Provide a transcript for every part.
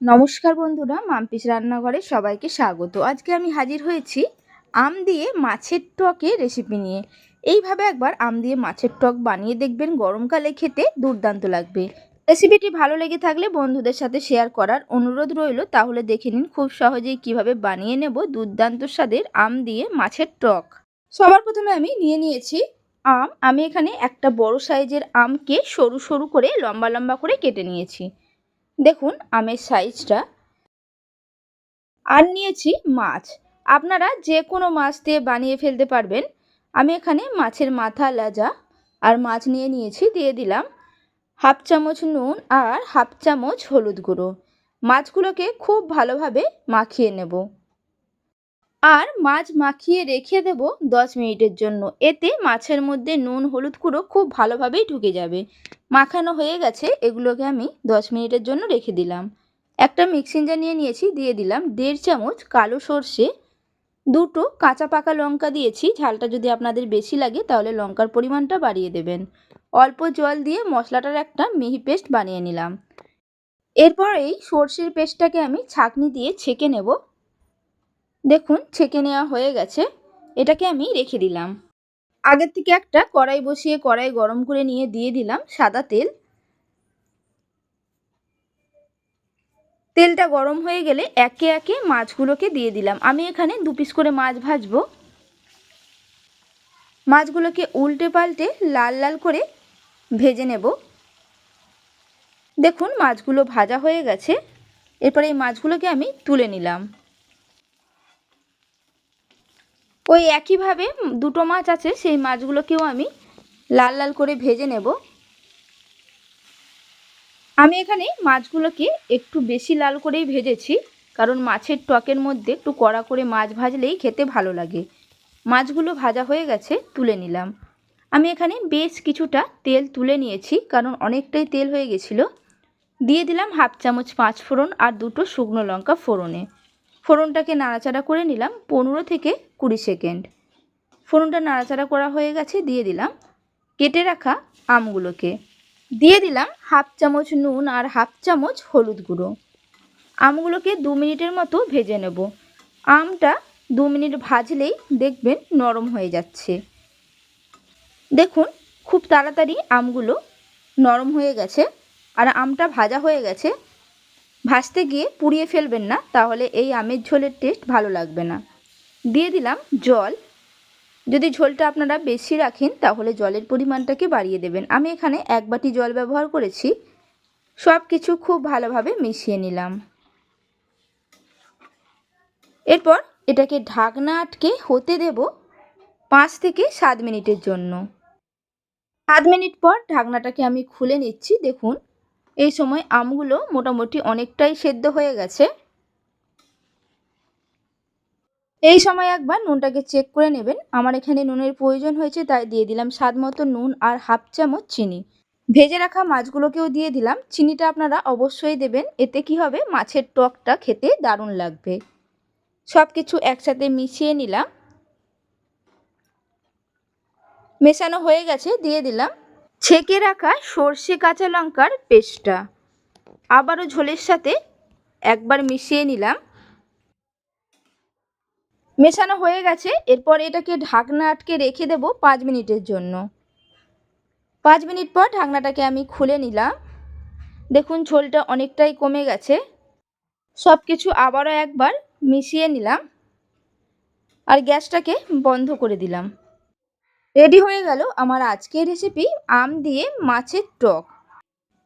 নমস্কার বন্ধুরা, মাম্পিস রান্নাঘরে সবাইকে স্বাগত। আজকে আমি হাজির হয়েছি আম দিয়ে মাছের টকে রেসিপি নিয়ে। এইভাবে একবার আম দিয়ে মাছের টক বানিয়ে দেখবেন, গরমকালে খেতে দুর্দান্ত লাগবে। রেসিপিটি ভালো লেগে থাকলে বন্ধুদের সাথে শেয়ার করার অনুরোধ রইল, তাহলে দেখে নিন খুব সহজেই কীভাবে বানিয়ে নেব দুর্দান্ত স্বাদের আম দিয়ে মাছের টক। সবার প্রথমে আমি নিয়ে নিয়েছি আম। আমি এখানে একটা বড় সাইজের আমকে সরু সরু করে লম্বা লম্বা করে কেটে নিয়েছি। দেখুন আমের সাইজটা। আর নিয়েছি মাছ। আপনারা যে কোনো মাছ দিয়ে বানিয়ে ফেলতে পারবেন। আমি এখানে মাছের মাথা, লাজা আর মাছ নিয়ে নিয়েছি, দিয়ে দিলাম হাফ চামচ নুন আর হাফ চামচ হলুদ গুঁড়ো। মাছগুলোকে খুব ভালোভাবে মাখিয়ে নেব। আর মাছ মাখিয়ে রেখে দেব দশ মিনিটের জন্য। এতে মাছের মধ্যে নুন, হলুদ গুঁড়ো খুব ভালোভাবেই ঢুকে যাবে। মাখানো হয়ে গেছে, এগুলোকে আমি দশ মিনিটের জন্য রেখে দিলাম। একটা মিক্সিং জার নিয়ে নিয়েছি, দিয়ে দিলাম দেড় চামচ কালো সর্ষে, দুটো কাঁচা পাকা লঙ্কা দিয়েছি। ঝালটা যদি আপনাদের বেশি লাগে, তাহলে লঙ্কার পরিমাণটা বাড়িয়ে দেবেন। অল্প জল দিয়ে মশলাটার একটা মিহি পেস্ট বানিয়ে নিলাম। এরপর এই সর্ষের পেস্টটাকে আমি ছাঁকনি দিয়ে ছেঁকে নেব। দেখুন, ছেঁকে নেওয়া হয়ে গেছে। এটাকে আমি রেখে দিলাম। আগের থেকে একটা কড়াই বসিয়ে কড়াই গরম করে নিয়ে দিয়ে দিলাম সাদা তেল। তেলটা গরম হয়ে গেলে একে একে মাছগুলোকে দিয়ে দিলাম। আমি এখানে দু পিস করে মাছ ভাজবো। মাছগুলোকে উল্টে পাল্টে লাল লাল করে ভেজে নেব। দেখুন, মাছগুলো ভাজা হয়ে গেছে। এরপরে এই মাছগুলোকে আমি তুলে নিলাম। ওই একইভাবে দুটো মাছ আছে, সেই মাছগুলোকেও আমি লাল লাল করে ভেজে নেব। আমি এখানে মাছগুলোকে একটু বেশি লাল করেই ভেজেছি, কারণ মাছের টকের মধ্যে একটু কড়া করে মাছ ভাজলেই খেতে ভালো লাগে। মাছগুলো ভাজা হয়ে গেছে, তুলে নিলাম। আমি এখানে বেশ কিছুটা তেল তুলে নিয়েছি, কারণ অনেকটাই তেল হয়ে গেছিল। দিয়ে দিলাম হাফ চামচ পাঁচ ফোড়ন আর দুটো শুকনো লঙ্কা ফোড়নে। ফোড়নটাকে নাড়াচাড়া করে নিলাম পনেরো থেকে কুড়ি সেকেন্ড। ফোড়নটা নাড়াচাড়া করা হয়ে গেছে, দিয়ে দিলাম কেটে রাখা আমগুলোকে। দিয়ে দিলাম হাফ চামচ নুন আর হাফ চামচ হলুদ গুঁড়ো। আমগুলোকে দু মিনিটের মতো ভেজে নেব। আমটা দু মিনিট ভাজলেই দেখবেন নরম হয়ে যাচ্ছে। দেখুন খুব তাড়াতাড়ি আমগুলো নরম হয়ে গেছে আর আমটা ভাজা হয়ে গেছে। ভাজতে গিয়ে পুড়িয়ে ফেলবেন না, তাহলে এই আমের ঝোলের টেস্ট ভালো লাগবে না। দিয়ে দিলাম জল। যদি ঝোলটা আপনারা বেশি রাখেন, তাহলে জলের পরিমাণটাকে বাড়িয়ে দেবেন। আমি এখানে এক বাটি জল ব্যবহার করেছি। সব কিছু খুব ভালোভাবে মিশিয়ে নিলাম। এরপর এটাকে ঢাকনা আটকে হতে দেব পাঁচ থেকে সাত মিনিটের জন্য। সাত মিনিট পর ঢাকনাটাকে আমি খুলে নিচ্ছি। দেখুন এই সময় আমগুলো মোটামুটি অনেকটাই সেদ্ধ হয়ে গেছে। এই সময় একবার নুনটাকে চেক করে নেবেন। আমার এখানে নুনের প্রয়োজন হয়েছে, তাই দিয়ে দিলাম স্বাদ মতো নুন আর হাফ চামচ চিনি। ভেজে রাখা মাছগুলোকেও দিয়ে দিলাম। চিনিটা আপনারা অবশ্যই দেবেন, এতে কি হবে? মাছের টকটা খেতে দারুণ লাগবে। সব কিছু একসাথে মিশিয়ে নিলাম। মেশানো হয়ে গেছে, দিয়ে দিলাম। ছেঁকে রাখা সর্ষে কাঁচা লঙ্কার পেস্টটা। আবারও ঝোলের সাথে একবার মিশিয়ে নিলাম। মেশানো হয়ে গেছে। এরপর এটাকে ঢাকনা আটকে রেখে দেব পাঁচ মিনিটের জন্য। পাঁচ মিনিট পর ঢাকনাটাকে আমি খুলে নিলাম। দেখুন, ঝোলটা অনেকটাই কমে গেছে। সব কিছু আবারও একবার মিশিয়ে নিলাম। আর গ্যাসটাকে বন্ধ করে দিলাম। রেডি হয়ে গেল আমার আজকের রেসিপি আম দিয়ে মাছের টক।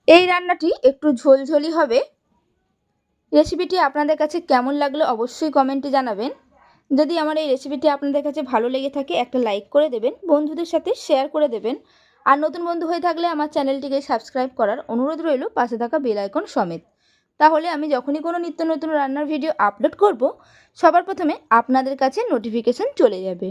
এই রান্নাটি একটু ঝোলঝোলি হবে। রেসিপিটি আপনাদের কাছে কেমন লাগল অবশ্যই কমেন্টে জানাবেন। যদি আমার এই রেসিপিটি আপনাদের কাছে ভালো লেগে থাকে, একটা লাইক করে দেবেন, বন্ধুদের সাথে শেয়ার করে দেবেন। আর নতুন বন্ধু হয়ে থাকলে আমার চ্যানেলটিকে সাবস্ক্রাইব করার অনুরোধ রইল, পাশে থাকা বেল আইকন সমেত। তাহলে আমি যখনই কোনো নিত্য নতুন রান্নার ভিডিও আপলোড করব, সবার প্রথমে আপনাদের কাছে নোটিফিকেশান চলে যাবে।